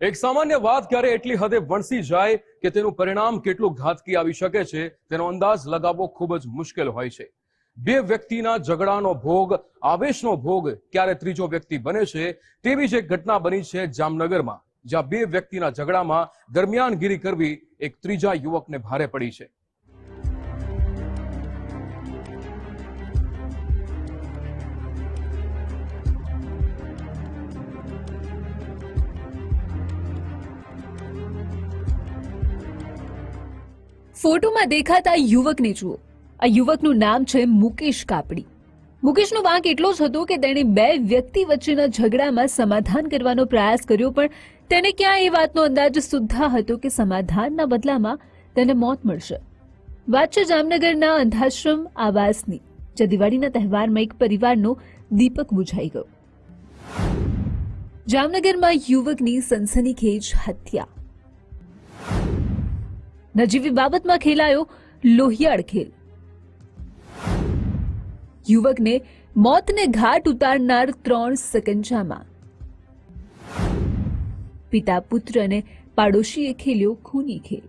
એક સામાન્ય વાત ક્યારે એટલી હદે વણસી જાય કે તેનું પરિણામ કેટલું ઘાતકી આવી શકે છે, તેનો અંદાજ લગાવવો ખૂબ જ મુશ્કેલ હોય છે. બે વ્યક્તિના ઝઘડાનો ભોગ, આવેશનો ભોગ ક્યારે ત્રીજો વ્યક્તિ બને છે, તેવી જ એક ઘટના બની છે જામનગરમાં, જ્યાં બે વ્યક્તિના ઝઘડામાં દરમિયાનગીરી કરવી એક ત્રીજા યુવકને ભારે પડી છે. ફોટોમાં દેખાતા યુવકને જુઓ. આ યુવકનું નામ છે મુકેશ કાપડી. મુકેશનો વાંક એટલો જ હતો કે તેણે બે વ્યક્તિ વચ્ચેના ઝઘડામાં સમાધાન કરવાનો પ્રયાસ કર્યો, પણ તેને ક્યાં એ વાતનો અંદાજ સુદ્ધા હતો કે સમાધાનના બદલામાં તેને મોત મળશે. વાત છે જામનગરના અંધાશ્રમ આવાસની જે દિવાળીના તહેવારમાં એક પરિવારનો દીપક બુઝાઈ ગયો. જામનગરમાં યુવકની સનસનીખેજ હત્યા. નજીવી બાબતમાં ખેલાયો લોહિયાળ ખેલ. યુવકને મોતને ઘાટ ઉતારનાર ત્રણ સકંજામાં. પિતા પુત્ર અને પાડોશીએ ખેલ્યો ખૂની ખેલ.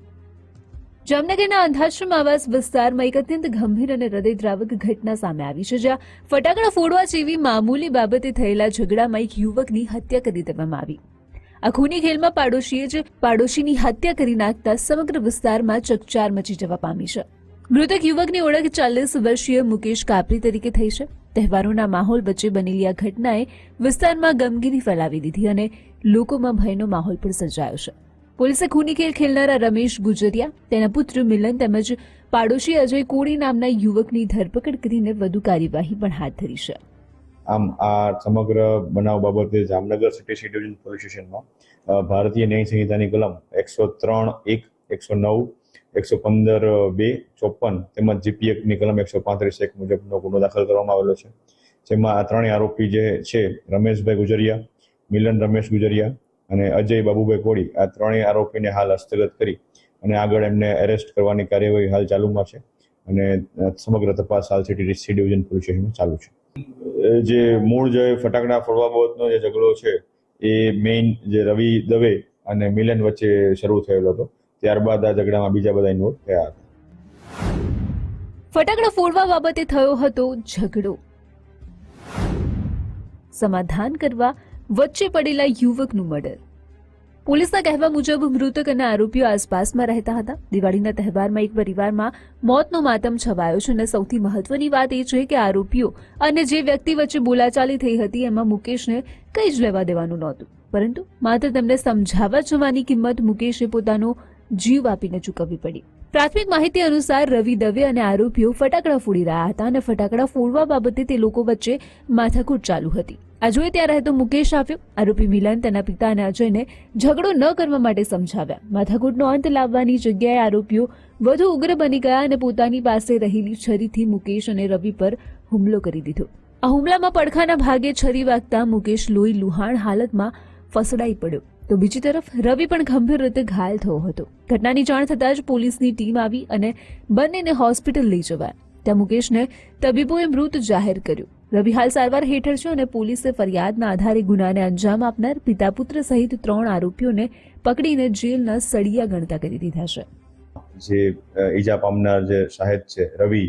જામનગરના અંધાશ્રમ આવાસ વિસ્તારમાં એક અત્યંત ગંભીર અને હૃદયદ્રાવક ઘટના સામે આવી છે, જ્યાં ફટાકડા ફોડવા જેવી મામૂલી બાબતે થયેલા ઝઘડામાં એક યુવકની હત્યા કરી દેવામાં આવી. આ ખૂની ખેલમાં પાડોશીએ જ પાડોશીની હત્યા કરી નાખતા સમગ્ર વિસ્તારમાં ચકચાર મચી જવા પામી છે. મૃતક યુવકની ઓળખ ચાલીસ વર્ષીય મુકેશ કાપરી તરીકે થઈ છે. તહેવારોના માહોલ વચ્ચે બનેલી આ ઘટનાએ વિસ્તારમાં ગમગીની ફેલાવી દીધી અને લોકોમાં ભયનો માહોલ પણ સર્જાયો છે. પોલીસે ખૂની ખેલ ખેલનારા રમેશ ગુજરિયા, તેના પુત્ર મિલન તેમજ પાડોશી અજય કોળી નામના યુવકની ધરપકડ કરીને વધુ કાર્યવાહી પણ હાથ ધરી છે. આમ આ સમગ્ર બનાવ બાબતે Jamnagar city C division police ભારતીય ન્યાય સંહિતાની કલમ એકસો ત્રણ એક, એકસો નવ, એકસો પંદર બે, ચોપન તેમજ જીપીએફની કલમ એકસો પાંત્રીસ એક મુજબનો ગુનો દાખલ કરવામાં આવેલો છે. જેમાં આ ત્રણેય આરોપી જે છે, રમેશભાઈ ગુજરિયા, મિલન રમેશ ગુજરિયા અને અજય બાબુભાઈ કોળી, આ ત્રણેય આરોપીને હાલ હસ્તગત કરી અને આગળ એમને એરેસ્ટ કરવાની કાર્યવાહી હાલ ચાલુમાં છે અને સમગ્ર તપાસ હાલ સિટી ડિવિઝન પોલીસ સ્ટેશનમાં ચાલુ છે. જે મૂળ જે ફટાકડા ફોડવા બાબતનો જે ઝઘડો છે, એ મેઇન જે રવિ દવે અને મિલન વચ્ચે શરૂ થયેલો હતો. ત્યારબાદ આ ઝઘડામાં બીજા બધા ઇન્વોલ્વ થયા હતા. ફટાકડા ફોડવા બાબતે થયો હતો ઝઘડો. સમાધાન કરવા વચ્ચે પડેલા યુવકનું મર્ડર. પોલીસના કહેવા મુજબ મૃતક અને આરોપીઓ આસપાસમાં રહેતા હતા. દિવાળીના તહેવારમાં એક પરિવારમાં મોતનો માતમ છવાયો છે અને સૌથી મહત્વની વાત એ છે કે આરોપીઓ અને જે વ્યક્તિ વચ્ચે બોલાચાલી થઈ હતી એમાં મુકેશને કંઈ જ લેવા દેવાનું નહોતું. પરંતુ માત્ર તેમને સમજાવવા જવાની કિંમત મુકેશે પોતાનો જીવ આપીને ચૂકવવી પડી. પ્રાથમિક માહિતી અનુસાર રવિ દવે અને આરોપીઓ ફટાકડા ફોડી રહ્યા હતા અને ફટાકડા ફોડવા બાબતે તે લોકો વચ્ચે માથાકૂટ ચાલુ હતી. આ જોઈ ત્યાં રહેતો મુકેશ આવ્યો. આરોપી મિલન તેના પિતાને અજયને ઝઘડો ન કરવા માટે સમજાવ્યા. માથાકૂટનો અંત લાવવાની જગ્યાએ આરોપીઓ વધુ ઉગ્ર બની ગયા અને પોતાની પાસે રહેલી છરીથી મુકેશ અને રવિ પર હુમલો કરી દીધો. આ હુમલામાં પડખાના ભાગે છરી વાગતા મુકેશ લોહી લુહાણ હાલતમાં ફસડાઈ પડ્યો. તો બીજી તરફ રવિ પણ ગંભીર રીતે ઘાયલ થયો હતો. ઘટનાની જાણ થતાં જ પોલીસની ટીમ આવી અને બંનેને હોસ્પિટલ લઈ જવાયા. ત્યાં મુકેશને તબીબોએ મૃત જાહેર કર્યો. રવિ હાલ સારવાર હેઠળ છે અને પોલીસે ફરિયાદના આધારે ગુનાને અંજામ આપનાર પિતા પુત્ર સહિત ત્રણ આરોપીઓને પકડીને જેલના સળિયા ગણતા કરી દીધા છે. જે ઈજા પામનાર જે સાહેબ છે, રવિ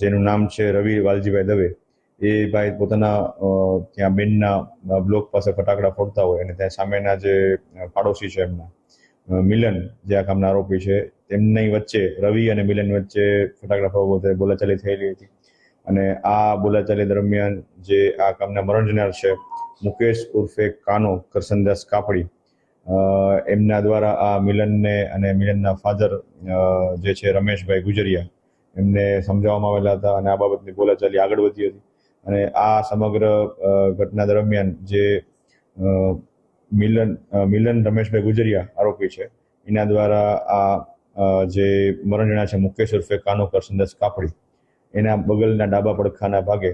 જેનું નામ છે રવિ વાલજીભાઈ દવે, એ ભાઈ પોતાના ત્યાં બેનના બ્લોક પાસે ફટાકડા ફોડતા હોય અને ત્યાં સામેના જે પાડોશી છે એમના મિલન જે આ કામના આરોપી છે, તેમની વચ્ચે રવિ અને મિલન વચ્ચે ફટાકડા ફોડવા બોલાચાલી થયેલી હતી. અને આ બોલાચાલી દરમિયાન જે આ કામના મરણ જનાર છે, મુકેશ ઉર્ફે કાનો કરસનદાસ કાપડી એમના દ્વારા આ મિલનને અને મિલનના ફાધર જે છે રમેશભાઈ ગુજરિયા, એમને સમજાવવામાં આવેલા હતા અને આ બાબતની બોલાચાલી આગળ વધી હતી. અને આ સમગ્ર ઘટના દરમિયાન જે મિલન મિલન રમેશભાઈ ગુજરિયા આરોપી છે, એના દ્વારા આ જે મરણ જણા છે મુકેશ ઉર્ફે કાનો કરસનદાસ કાપડી એના બગલના ડાબા પડખાના ભાગે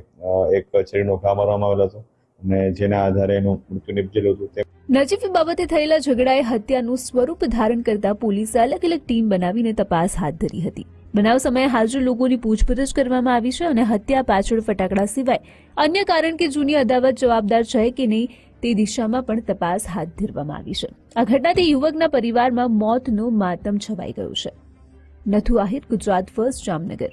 એક છરીનો ઘા મારવામાં આવેલો હતો અને જેના આધારે એનું મૃત્યુ નિપજેલું હતું. નજીવી બાબતે થયેલા ઝઘડાએ હત્યાનું સ્વરૂપ ધારણ કરતા પોલીસે અલગ અલગ ટીમ બનાવીને તપાસ હાથ ધરી હતી. બનાવ સમયે હાજર લોકોની પૂછપરછ કરવામાં આવી છે અને હત્યા પાછળ ફટાકડા સિવાય અન્ય કારણ કે જૂની અદાવત જવાબદાર છે કે નહીં તે દિશામાં પણ તપાસ હાથ ધરવામાં આવી છે. આ ઘટનાથી યુવકના પરિવારમાં મોતનો માતમ છવાઈ ગયો છે. નથુ આહિર, ગુજરાત ફર્સ્ટ, જામનગર.